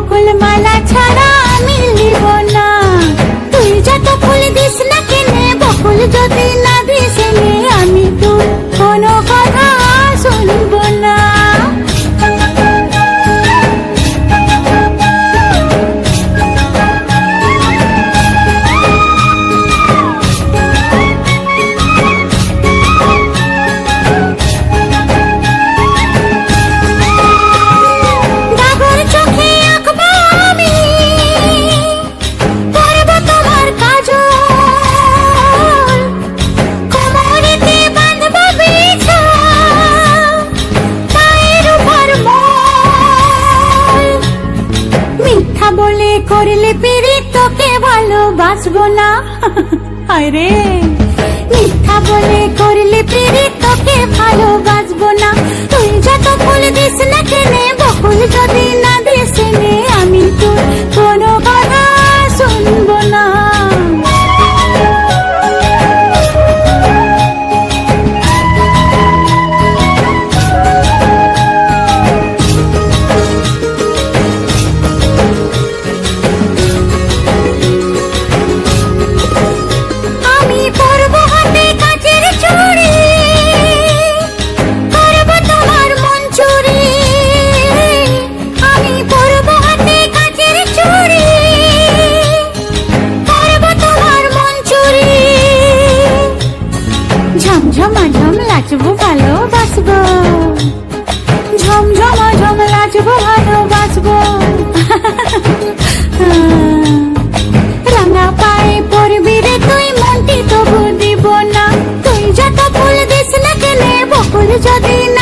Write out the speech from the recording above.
বকুল মালা ছাড়া করলে পেরে তোকে ভালোবাসবো না। আরে মিথ্যা বলে করলে পেরে তোকে ভালোবাসবো না। তুই যত ফুল দিস না কেনে বকুল যদি ঝমাঝম লাচবো ভালোবাসবো ঝমঝম ঝম লাচবো ভালোবাসবো রাঙা পায়ে পড়বি রে তুই, মনটি তবু দিব না। তুই যত ফুল দিস না কেলে বকুল যদি না